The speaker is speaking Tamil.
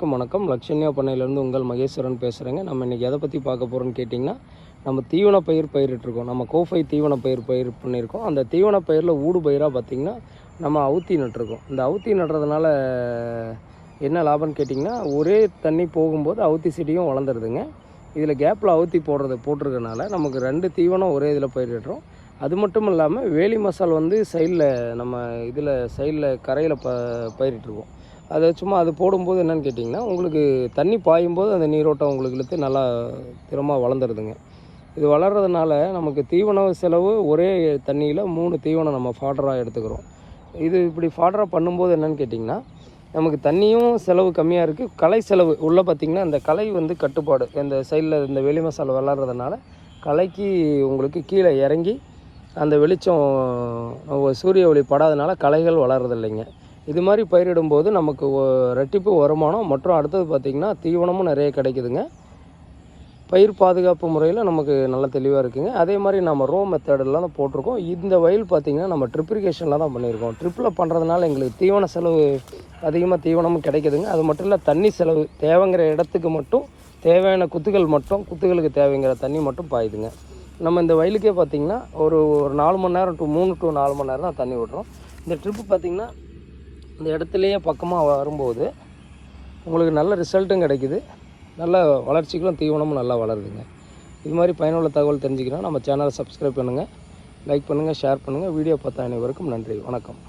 வணக்கம் வணக்கம். லட்சண்யா பண்ணையிலேருந்து உங்கள் மகேஸ்வரன் பேசுகிறேங்க நம்ம இன்றைக்கி எதை பற்றி பார்க்க போகிறோன்னு கேட்டிங்கன்னா நம்ம தீவன பயிர் பயிரிட்டிருக்கோம். நம்ம கோஃபை தீவன பயிர் பயிர் பண்ணியிருக்கோம். அந்த தீவன பயிரில் ஊடு பயிராக பார்த்திங்கன்னா நம்ம அவுத்தி நட்டிருக்கோம். இந்த அவுத்தி நடுறதுனால என்ன லாபம்னு கேட்டிங்கன்னா ஒரே தண்ணி போகும்போது அவுத்தி செடியும் வளர்ந்துருதுங்க. இதில் கேப்பில் அவுத்தி போடுறது போட்டிருக்கனால நமக்கு ரெண்டு தீவனம் ஒரே இதில் பயிரிடுறோம். அது மட்டும் இல்லாமல் வேலி மசால் வந்து சைடில் நம்ம இதில் சைடில் கரையில் ப பயிரிட்டிருக்கோம். அதை சும்மா அது போடும்போது என்னென்னு கேட்டிங்கன்னா உங்களுக்கு தண்ணி பாயும்போது அந்த நீரோட்டம் உங்களுக்கு இழுத்து நல்லா திறமாக வளர்ந்துருதுங்க. இது வளர்கிறதுனால நமக்கு தீவன செலவு ஒரே தண்ணியில் மூணு தீவனம் நம்ம ஃபாடராக எடுத்துக்கிறோம். இது இப்படி ஃபாடராக பண்ணும்போது என்னென்னு கேட்டிங்கன்னா நமக்கு தண்ணியும் செலவு கம்மியாக இருக்குது கலை செலவு உள்ளே பார்த்திங்கன்னா அந்த கலை வந்து கட்டுப்பாடு. இந்த சைடில் இந்த வெளி மசாலா விளாட்றதுனால கலைக்கு உங்களுக்கு கீழே இறங்கி அந்த வெளிச்சம் சூரிய ஒளி படாதனால கலைகள் வளர்றதில்லைங்க. இது மாதிரி பயிரிடும்போது நமக்கு ரெட்டிப்பு வருமானம் மற்றும் அடுத்தது பார்த்திங்கன்னா தீவனமும் நிறைய கிடைக்குதுங்க. பயிர் பாதுகாப்பு முறையில் நமக்கு நல்ல தெளிவாக இருக்குங்க. அதே மாதிரி நம்ம ரோ மெத்தடெல்லாம் தான் போட்டிருக்கோம். இந்த வயல் பார்த்திங்கன்னா நம்ம ட்ரிப்ரிகேஷனில் தான் பண்ணியிருக்கோம். ட்ரிப்பில் பண்ணுறதுனால எங்களுக்கு தீவன செலவு அதிகமாக தீவனமும் கிடைக்குதுங்க. அது மட்டும் இல்லை தண்ணி செலவு தேவைங்கிற இடத்துக்கு மட்டும் தேவையான குத்துகள் மட்டும் குத்துகளுக்கு தேவைங்கிற தண்ணி மட்டும் பாயுதுங்க. நம்ம இந்த வயலுக்கே பார்த்திங்கன்னா ஒரு ஒரு நாலு மணி நேரம் டூ மூணு டு நாலு மணி நேரம் தான் தண்ணி விட்றோம். இந்த ட்ரிப்பு பார்த்திங்கன்னா இந்த இடத்துலையே பக்கமாக வரும்போது உங்களுக்கு நல்ல ரிசல்ட்டும் கிடைக்குது. நல்ல வளர்ச்சிகளும் தீவனமும் நல்லா வளருதுங்க. இது மாதிரி பயனுள்ள தகவல் தெரிஞ்சுக்கிறோம் நம்ம சேனலை சப்ஸ்கிரைப் பண்ணுங்கள் லைக் பண்ணுங்கள் ஷேர் பண்ணுங்கள் வீடியோ பார்த்த அனைவருக்கும் நன்றி. வணக்கம்.